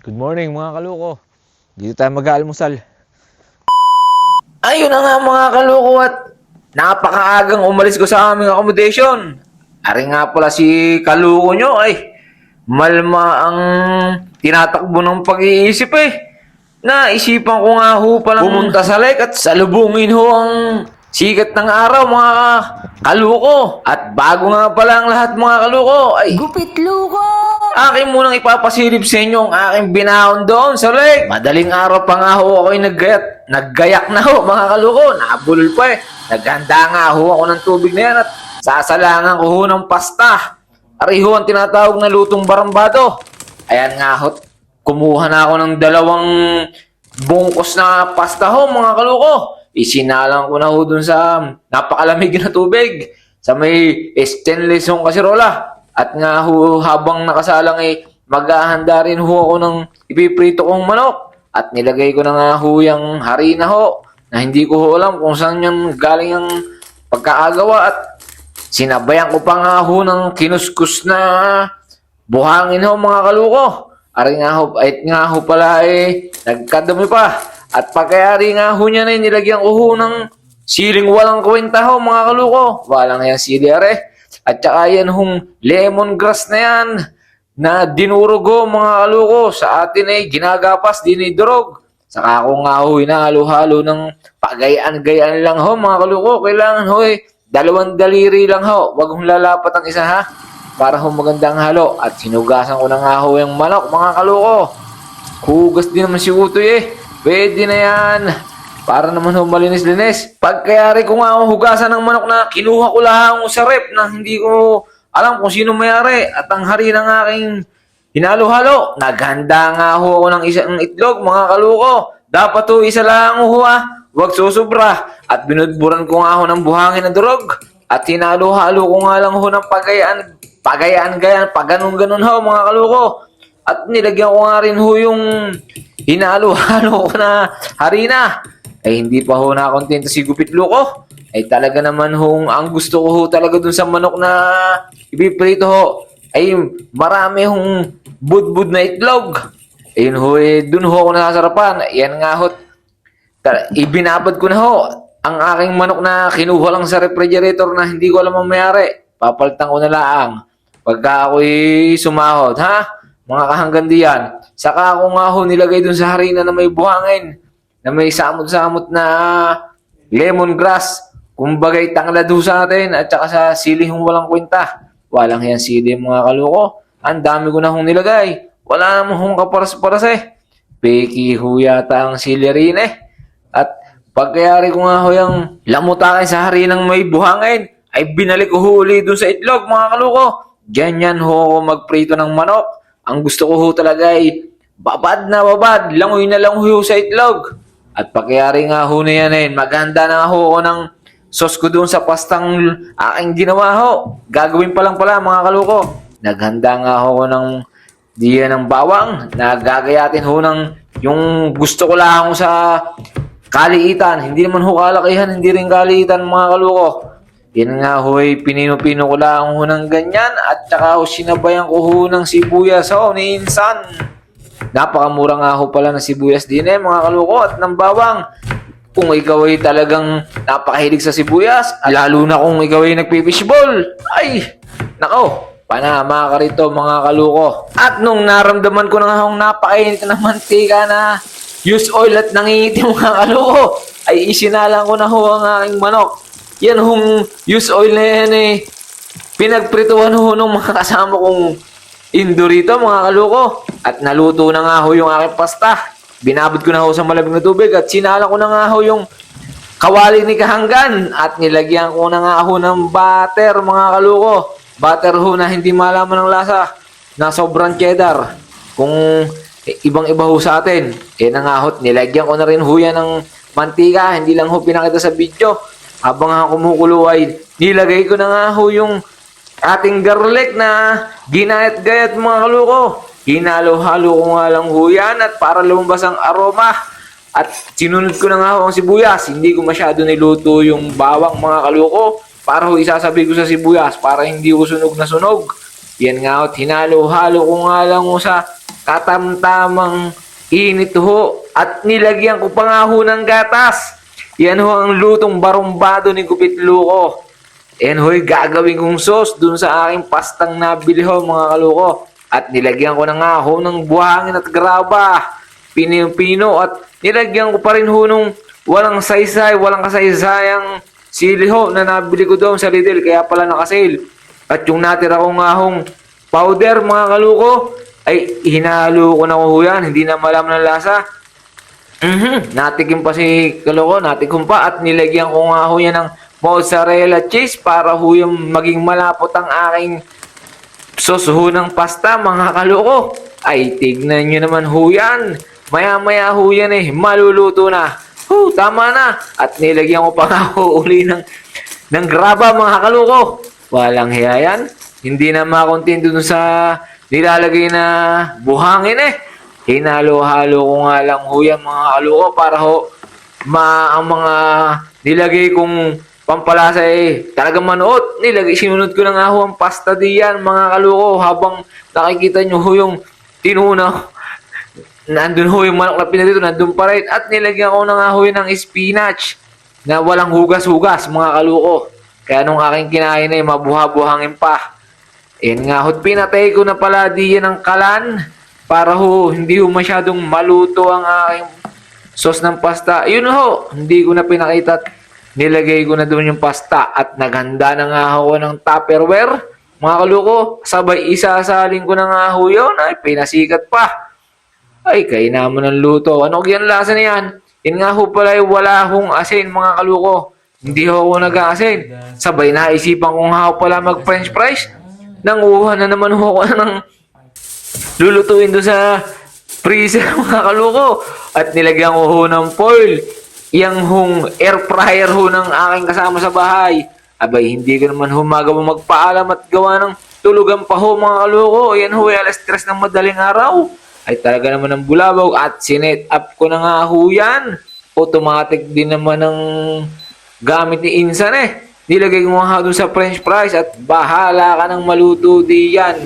Good morning mga kaluko. Dito tayo mag-aalmusal. Ayun na nga mga kaloko at napakaagang umalis ko sa aming accommodation. Ari nga pala si kaluko nyo ay malma ang tinatakbo ng pag-iisip eh. Naisipan ko nga ho palang pumunta sa lake at salubungin ho ang sikat ng araw mga kaluko. At bago nga pala ang lahat mga kaluko ay Gupit luko! Akin munang ipapasilip sa inyo ang aking binahon doon sa lake. Madaling araw pa nga ho ako'y naggayat. Naggayak na ho mga kaluko. Nabulol pa eh. Naghanda nga ho ako ng tubig na yan at sasalangan ko ho ng pasta. Ari ho ang tinatawag na lutong barambado. Ayan nga ho. Kumuha na ako ng dalawang bungkos na pasta ho mga kaluko. Isinalang ko na ho dun sa napakalamig na tubig. Sa may stainless hong kasirola. At nga ho, habang nakasalang eh, maghahanda rin ho ako ng ipiprito kong manok. At nilagay ko na nga ho yung harina ho, na hindi ko ho alam kung saan yan galing ang pagkaagawa. At sinabayan ko pa nga ho ng kinuskus na buhangin ho mga kaluko. Ari nga ho, ay nga ho pala eh, nagkadami pa. At pagkayari nga ho niya na eh, nilagyan ko ho ng siling walang kwenta ho mga kaluko. Walang yan sili are. At saka yan hong lemongrass na yan na dinurugo mga kaluko sa atin ay ginagapas din durog. Saka ako nga ho hinahalo-halo ng pagayaan-gayaan lang ho mga kaluko. Kailangan ho eh dalawang daliri lang ho. Huwag hong lalapat ang isa ha. Para ho magandang halo. At sinugasan ko na nga ho yung manok mga kaluko. Hugas din naman si Utoy eh. Pwede na yan. Para naman ho malinis-linis. Pagkayari ko nga ang hugasan ng manok na kinuha ko lang sa rep na hindi ko alam kung sino mayari. At ang hari ng aking hinalo-halo. Naghanda nga ho ako ng isang itlog mga kaluko. Dapat ho isa lang ho ha. Huwag susubra. At binudburan ko nga ho ng buhangin na durog. At hinalo-halo ko nga lang ho ng pagayaan, pagayaan-gayaan, paganon-ganon ho mga kaluko. At nilagyan ko nga rin ho yung hinalo-halo ko na harina. Ay hindi pa ho nakontento si Gupit Luko. Ay talaga naman hong ang gusto ko ho talaga dun sa manok na ipiprito ho. Ay marami hong budbud na itlog. Ayun ho eh, dun ho ako nasasarapan. Yan nga ho. Ibinabad ko na ho ang aking manok na kinuha lang sa refrigerator na hindi ko alam ang mayari. Papalitan ko na lang. Pagka ako'y sumahod, ha? Mga kahanggan diyan. Saka ako nga ho nilagay dun sa harina na may buhangin. Na may samot-samot na lemongrass. Kumbagay tanglad ho sa atin at saka sa sili hong walang kwenta. Walang yan sili mga kaluko. Ang dami ko na hong nilagay. Wala namang hong kaparas-paras eh. Peki ho yata ang sili rin eh. At pagkayari ko nga ho yung lamutakin sa harinang may buhangin, ay binalik ko ho uli dun sa itlog mga kaluko. Diyan yan ho magprito ng manok. Ang gusto ko ho talaga ay babad na babad, langoy na langoy ho sa itlog. At pagkayari nga ho na yan eh, maghanda na ho ako ng sauce ko doon sa pastang aking ginawa ho. Gagawin pa lang pala mga kaluko. Naghanda nga ho ako ng diyan ng bawang na gagayatin ho ng yung gusto ko lang sa kaliitan. Hindi naman ho kalakihan, hindi rin kaliitan mga kaluko. Yan nga ho ay pinino-pino ko lang ho ng ganyan at saka ho sinabayan ko ho ng sibuyas ho ni Insan. Napakamura nga ho pala ng sibuyas din eh mga kaluko at ng bawang. Kung ikaw ay talagang napakahilig sa sibuyas, lalo na kung ikaw ay nagpipishball, ay, nako, panama ka rito mga kaluko. At nung naramdaman ko na nga hong napakainit na mantika na use oil at nangingiti mga kaluko, ay isinalang ko na ho ang aking manok. Yan hong use oil na yan eh. Pinagprituhan ho nung mga kasama kong indo rito mga kaluko. At naluto na nga ho yung aking pasta. Binabot ko na ho sa malamig na tubig at sinala ko na nga ho yung kawali ni Kahanggan at nilagyan ko na nga ho ng butter mga kaluko. Butter ho na hindi malaman ng lasa na sobrang cheddar. Kung ibang iba ho sa atin, eh na nga ho, nilagyan ko na rin ho yan ng mantika, hindi lang ho pinakita sa video. Habang nga kumukulo ay nilagay ko na nga ho yung ating garlic na ginayat-gayat mga kaluko. Hinalo-halo ko nga lang ho yan at para lumabas ang aroma. At sinunod ko na nga ho ang sibuyas. Hindi ko masyado niluto yung bawang mga kaluko. Para ho isasabi ko sa sibuyas para hindi ho sunog na sunog. Yan nga at hinalo-halo ko nga lang ho sa katamtamang init ho at nilagyan ko pa nga ho ng gatas. Yan ho ang lutong barumbado ni Gupit Luko. Yan ho'y gagawin kong sauce dun sa aking pastang nabili ho mga kaluko. At nilagyan ko na nga ho ng buhangin at graba. Pino-pino at nilagyan ko pa rin ho nung walang saysay, walang kasaysayang sili ho na nabili ko doon sa Lidl kaya pala nakasale. At yung natira ko nga hong powder mga kaluko ay hinalo ko na ho yan. Hindi na malaman ng lasa. Mhm. Natikim pa si Kaloko, natikim pa at nilagyan ko nga ho yan ng mozzarella cheese para ho yung maging malapot ang aking sauce ho ng pasta mga kaloko. Ay, tignan nyo naman ho yan. Maya-maya ho yan eh, maluluto na. Huh, tama na. At nilagyan ko pa nga ho uli ng, ng graba mga kaloko. Walang hiya yan. Hindi na makontento dun sa nilalagay na buhangin eh. Hinalo-halo ko nga lang ho yan mga kaloko para ho ma ang mga nilagay kong pampalasa eh talagang manood. Nilagay, sinunod ko na nga ho ang pasta diyan mga kaloko habang nakikita nyo ho yung tinuna. Nandun ho yung manok na pinadito, nandun pa rin. At nilagyan ko na nga ho ng spinach na walang hugas-hugas mga kaloko. Kaya nung aking kinain eh, mabuha-buhangin pa. Yan nga ho, pinatay ko na pala diyan ng kalan para ho hindi ho masyadong maluto ang aking sauce ng pasta. Yun ho, hindi ko na pinakita nilagay ko na doon yung pasta at naghanda na nga ako ng tupperware. Mga kaluko, sabay isasalin ko na nga ho yun. Ay, pinasikat pa. Ay, kaya naman ang luto. Ano yan lasa na yan? Yan nga ho pala ay wala hong asin mga kaluko. Hindi ho ako nag-asin. Sabay naisipan ko nga ho pala mag french fries. Nanguha na naman ho ako ng lulutuin doon sa freezer mga kaluko. At nilagyan ko ho ng foil. Yang hong air fryer ho ng aking kasama sa bahay. Abay, hindi ko naman ho magawa magpaalam at gawa ng tulugan pa ho mga kaluko. Yan ho, alas stress ng madaling araw. Ay talaga naman ng bulabaw at sinet up ko na nga ho yan. Automatic din naman ng gamit ni Insan eh. Nilagay ko nga doon sa french fries at bahala ka ng maluto di yan.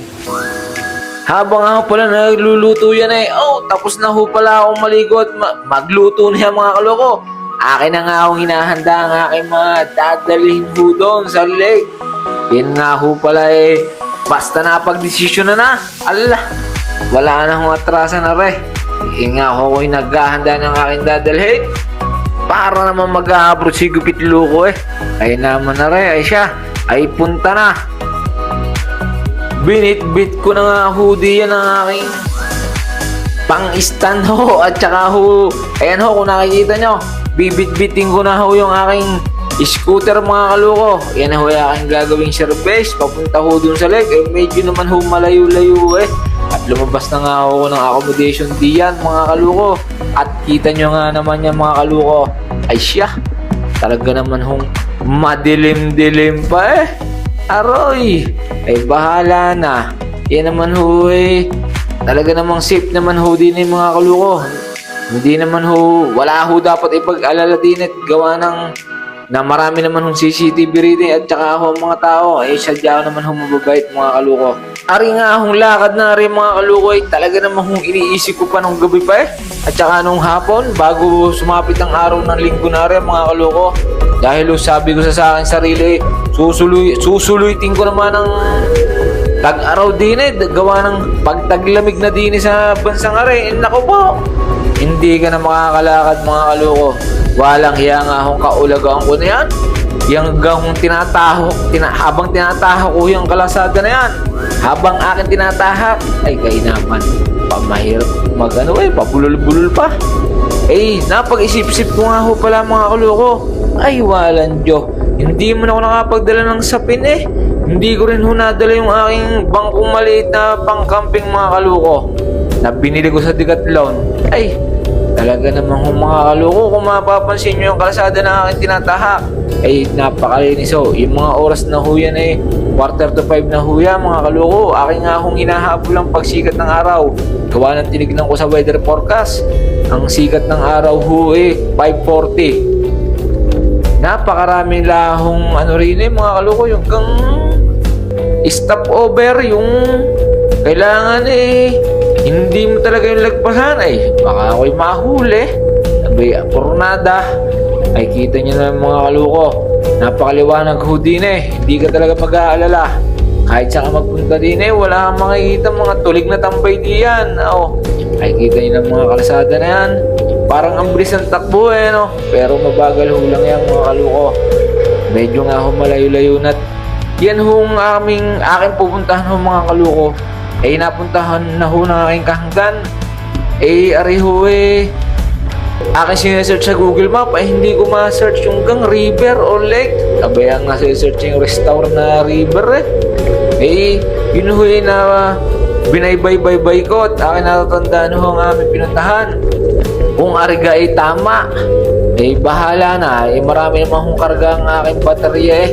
Habang ako pala nagluluto yan eh, oh, tapos na ho pala akong maligo at ma- magluto na yan mga kaloko. Akin na nga akong hinahanda ang aking mga dadalhin ho doon sa lake. Yan nga ho pala eh, basta napag-desisyon na na. Ala, wala na akong atrasa na re. Yan nga ho ako'y naghahanda ng aking dadalhin. Para naman mag-abroad si Gupit Luko eh. Ay naman na re, ay siya, ay punta na. Binit-bit ko na nga ho diyan ang aking pang-stand ho at saka ho, ayan ho kung nakikita nyo, bibit-biting ko na ho yung aking scooter mga kaluko. Yan ho yung aking gagawing service, papunta ho dun sa lake, eh, medyo naman ho malayo-layo eh. At lumabas na nga ako ng accommodation diyan mga kaluko. At kita nyo nga naman yan mga kaluko, ay siya, talaga naman hong madilim-dilim pa eh. Aroy! Ay bahala na. Yan naman ho eh. Talaga namang safe naman ho din yung mga kaluko. Hindi naman ho, wala ho dapat ipag-alala din at gawa ng na marami naman hong CCTV reading at saka ho ang mga tao. Eh, sadya naman ho mababait mga kaluko. Ari nga hong lakad na rin mga kaluko ay talaga naman hong iniisip ko pa nung gabi pa eh. At saka nung hapon, bago sumapit ang araw ng linggo na rin mga kaluko. Dahil ho, sabi ko sa akin sarili, susuloy, susuluitin ko naman ng tag-araw din eh. Gawa ng pagtaglamig na din eh sa bansang are. Eh, nako po, hindi ka na makakalakad mga kaluko. Walang hiya nga akong kaulagaan ko na yan. Yung gahong tinataho, tina, habang tinataho ko yung kalasada na yan. Habang akin tinatahak, ay kay naman. Pamahirap mag ano eh, papulol-bulol pa. Eh, napag-isip-isip ko nga ho pala mga kaluko. Ay, walang Diyo. Hindi mo na ako nakapagdala ng sapin eh. Hindi ko rin ho yung aking bangkong maliit na pang-camping mga kaluko. Na binili ko sa Decathlon. Ay, talaga namang ho mga kaluko. Kung mapapansin nyo yung kalsada na aking tinatahak. Ay, napakalinis ho. Yung mga oras na ho yan eh. Quarter to five na ho yan mga kaluko. Aking nga hong hinahabol ang pagsikat ng araw. Gawa ng tinignan ko sa weather forecast. Ang sikat ng araw ho eh, 540 napakaraming lahong ano rin eh, mga kaloko yung gang stopover, yung kailangan eh, hindi mo talaga yung lagpasan ay baka ako'y mahuli. Sabi, pornada. Ay kita nyo na mga kaluko. Napakaliwanag ho din eh. Hindi ka talaga mag-aalala. Kahit saan ka magpunta din eh, wala kang makikita mga tulig na tambay diyan. Oh, ay kita nyo ng mga kalsada na yan. Parang ang bilis ng takbo eh, no? Pero mabagal ho lang yan mga kaluko. Medyo nga ho malayo-layo na. Yan hong aming aking pupuntahan ho mga kaluko. Eh napuntahan na ho ng aking kahanggan. Eh ari ho eh. Aking sinesearch sa Google Map ay hindi ko ma-search yung gang river o lake. Sabay ang nasa-search yung restaurant na river eh. Eh, yun ho eh na binaybay-baybay ko at akin natatandaan ho ang aming pinuntahan. Kung ariga ay tama, eh bahala na. Eh marami naman kong karga ang aking baterya eh.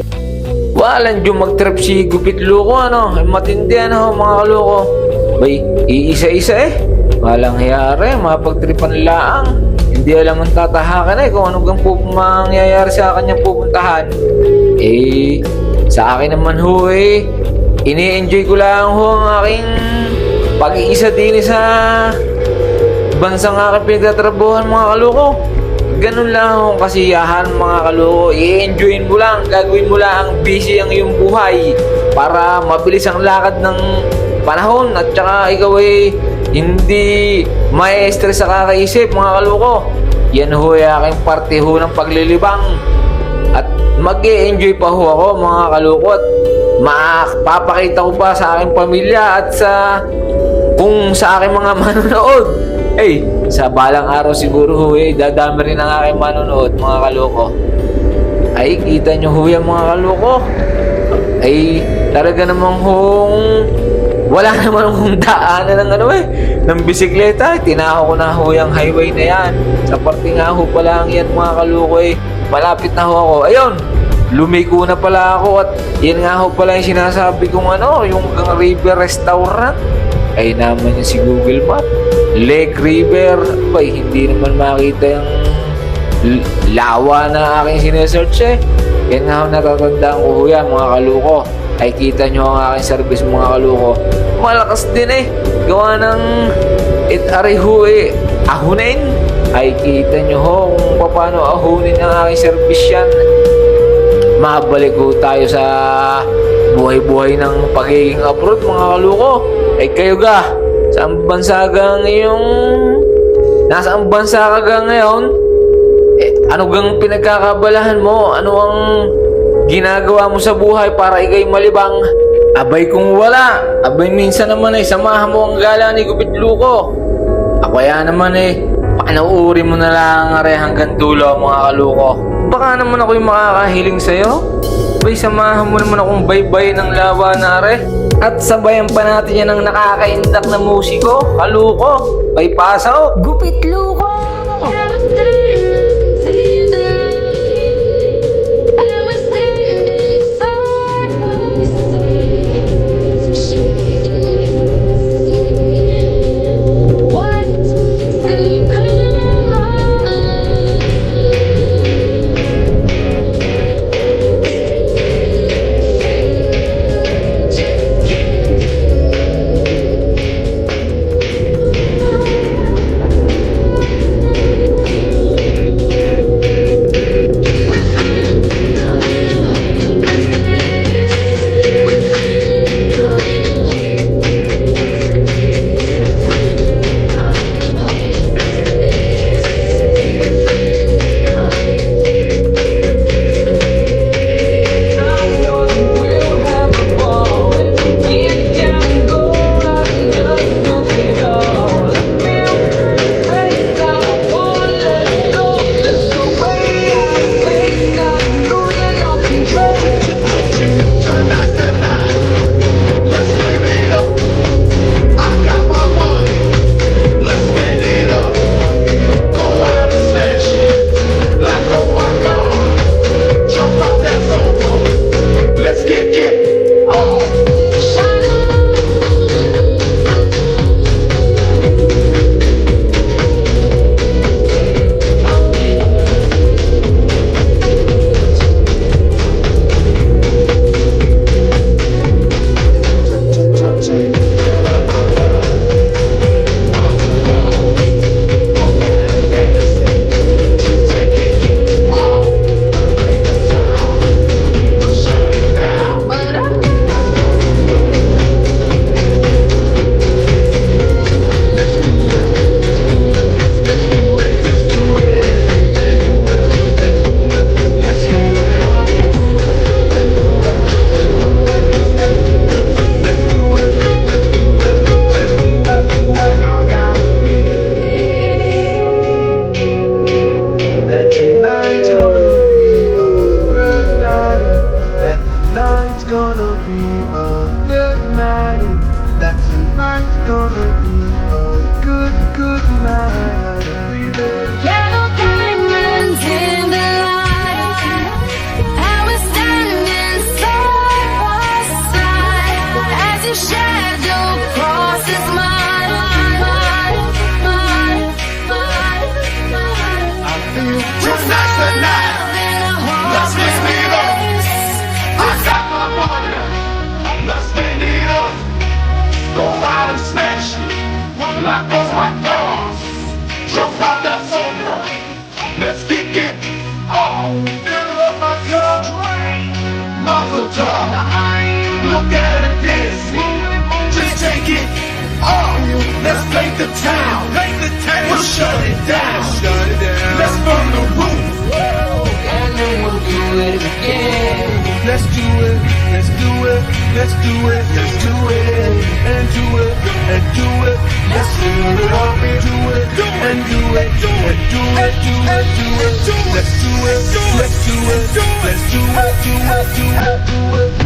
Walang yung mag-trip si Gupit Luko ano. Eh, matindi ano mga kaloko. Bay, iisa-isa eh. Walang hiyari, mapagtripan laang. Hindi alam ang tatahakan eh kung anong po mangyayari sa kanyang pupuntahan. Eh, sa akin naman ho eh, ini-enjoy ko lang ho ang aking pag-iisa din sa bansang aking pinagtatrabuhan mga kaloko. Ganun lang ang kasiyahan mga kaloko. I-enjoyin mo lang, gagawin mo lang busy ang iyong buhay para mabilis ang lakad ng panahon at saka ikaw ay hindi may stress sa kakaisip mga kaloko. Yan ho ay aking parte ho ng paglilibang at mag enjoy pa ho ako mga kalukot. Mapapakita ko pa sa aking pamilya at sa kung sa aking mga manonood. Eh, sa balang araw siguro ho eh, dadami rin ang aking manonood mga kaloko. Ay, kita nyo ho yan mga kaloko. Ay, talaga namang hong wala naman akong daanan ng ano eh, ng bisikleta. Tinaho ko na ho yung highway na yan. Sa parte nga ho pala ang yan mga kaluko eh. Malapit na ho ako. Ayun, lumiko na pala ako at yan nga ho pala yung sinasabi kong ano, yung River Restaurant. Ay naman yung si Google Map. Lake River. Ay, hindi naman makita yung lawa na aking sinesearch eh. Yan nga natatandaan ko yan mga kaluko. Ay kita nyo ang aking service mga kaluko. Malakas din eh. Gawa ng it ariho eh. Ahunin. Ay kita nyo ho kung paano ahunin ang aking service yan. Mabalik ho tayo sa buhay-buhay ng pagiging abroad mga kaluko. Ay kayo ga, saan bansa ga ngayong... Nasaan bansa ka ga ngayon? Eh, ano gang pinagkakabalahan mo? Ano ang ginagawa mo sa buhay para ikay malibang? Abay kung wala, abay minsan naman ay samahan mo ang gala ni Gupit Luko. Ako kaya naman eh, panauuri mo na lang are hanggang dulo mga kaluko. Baka naman ako yung makakahiling sa'yo. Bay, samahan mo naman akong baybay ng lawa na are. At sabayan pa natin yan ng nakakaindak na musiko, kaluko. Bay, pasaw. Gupit luko! Let's burn the roof. And then we'll do it again. Let's do it. Let's do it. Let's do it. Let's do it. And do it. And do it. Let's fill it and do it. And do it. And do it. Do it. Do it. Let's do it. Let's do it. Let's do it. Do it. Do it. Do it.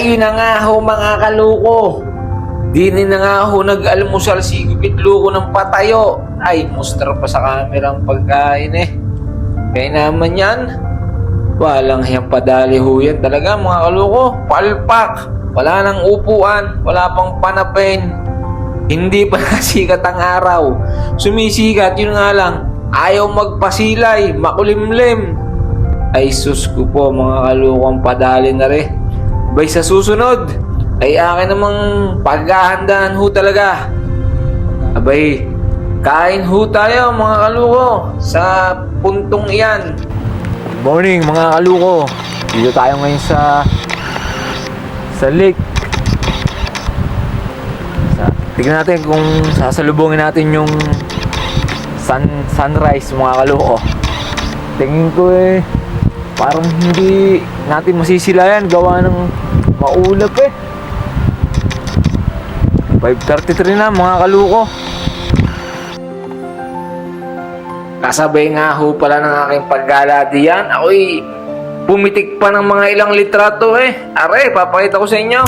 Ayun na nga ho mga kaluko. Dini na nga ho nag-almusal si Gupit Luko ng patayo. Ay, muster pa sa camera ang pagkain eh. Kaya naman yan, walang hiyang padali ho yan talaga mga kaluko. Palpak, wala nang upuan, wala pang panapin. Hindi pa nasikat ang araw. Sumisikat, yun nga lang. Ayaw magpasilay, makulimlim. Ay sus ko po mga kalukong padali na rin. Bay sa susunod, ay akin namang paghahandaan ho talaga. Abay, kain ho tayo mga kaluko sa puntong iyan. Morning mga kaluko. Dito tayo ngayon sa sa lake. Sa, tignan natin kung sasalubungin natin yung sun, sunrise mga kaluko. Tingin ko eh parang hindi natin masisilayan gawa ng maulap eh. 5.33 na mga kaluko. Kasabay nga ho pala ng aking paggala diyan. Ako'y pumitik pa ng mga ilang litrato eh. Are, papakita ko sa inyo.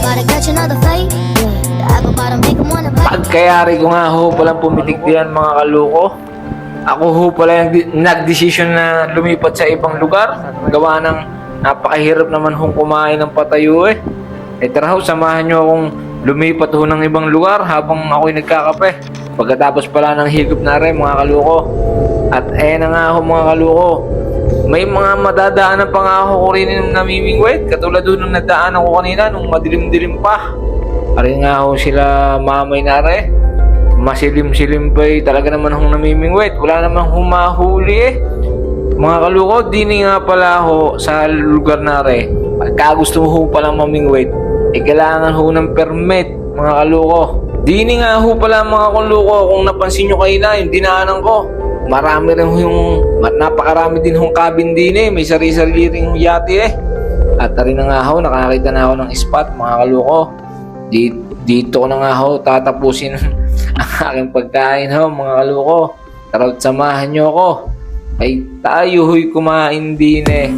Gotta catch another fight. Pagkayari ko nga ho palang pumitik diyan mga kaluko. Ako ho pala yung nag-decision na lumipat sa ibang lugar. Gawa ng napakahirap naman hong kumain ng patayo eh. Eh tara ho, samahan nyo akong lumipat ho ng ibang lugar habang ako'y nagkakape. Pagkatapos pala ng higop na rin mga kaluko. At eh na nga ho mga kaluko. May mga madadaanan pa nga ako ko rin yung namimingwit. Katulad doon nung nadaanan ko kanina nung madilim-dilim pa. Ari nga ho sila mamay na rin. Masilim-silim pa eh. Talaga naman hong namimingwit. Wala namang humahuli eh. Mga kaluko, dini nga pala ho sa lugar na rin. Pagka gusto mo ho palang mamingwit, eh kailangan ho ng permit, mga kaluko. Dini nga ho pala mga kaluko, kung napansin nyo kayo na, yung dinaanan ko. Marami rin yung, napakarami din hong cabin din eh. May sarili-sarili rin hong yate eh. At rin na nga ho, nakakita na ako ng spot, mga kaluko. Di, dito na nga ho, tatapusin ang aking pagkain ho, mga kaluko. Tara't samahan nyo ako. Ay tayo ho'y kumain din eh.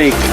Sa lake,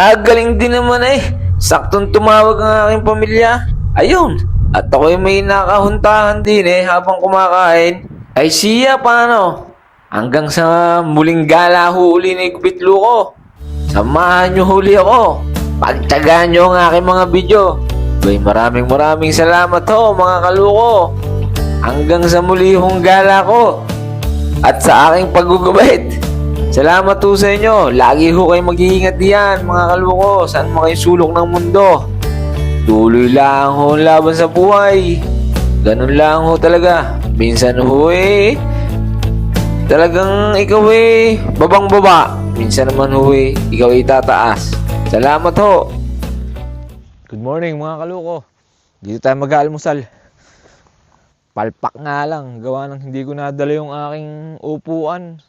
Kagaling din naman eh. Saktong tumawag ang aking pamilya. Ayun. At ako'y may nakahuntahan din eh habang kumakain. Ay siya paano? Hanggang sa muling gala huli ni Kupitlo ko. Samahan niyo huli ako. Pagtagaan niyo ang aking mga video. Bay maraming maraming salamat ho mga kaluko. Hanggang sa muli hong gala ko. At sa aking paggugubit. Salamat po sa inyo. Lagi ho kayo mag-iingat diyan, mga kaluko. Saan mo kayo sulok ng mundo. Tuloy lang ho laban sa buhay. Ganun lang ho talaga. Minsan ho eh. Talagang ikaw eh, babang baba. Minsan naman ho eh, ikaw ay tataas. Salamat ho. Good morning mga kaluko. Dito tayo mag-aalmusal. Palpak nga lang. Gawa ng hindi ko nadala yung aking upuan.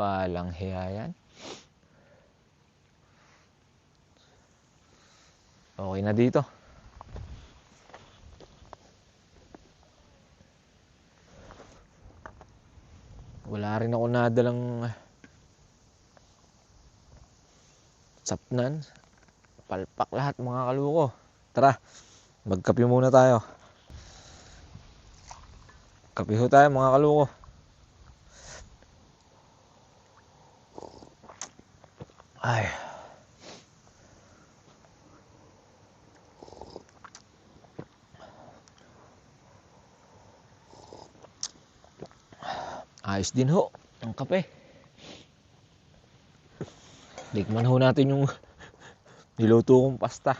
Palang hiya yan. Okay na dito. Wala rin ako nadalang sapnan. Palpak lahat mga kaluko. Tara, magkape muna tayo. Kape ho tayo mga kaluko. Ay. Ayos din ho. Ang kape. Tikman ho natin yung niluto kong pasta.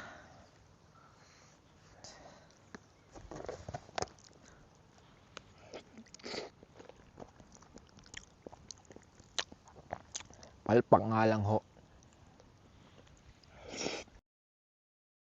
Palpak nga lang ho.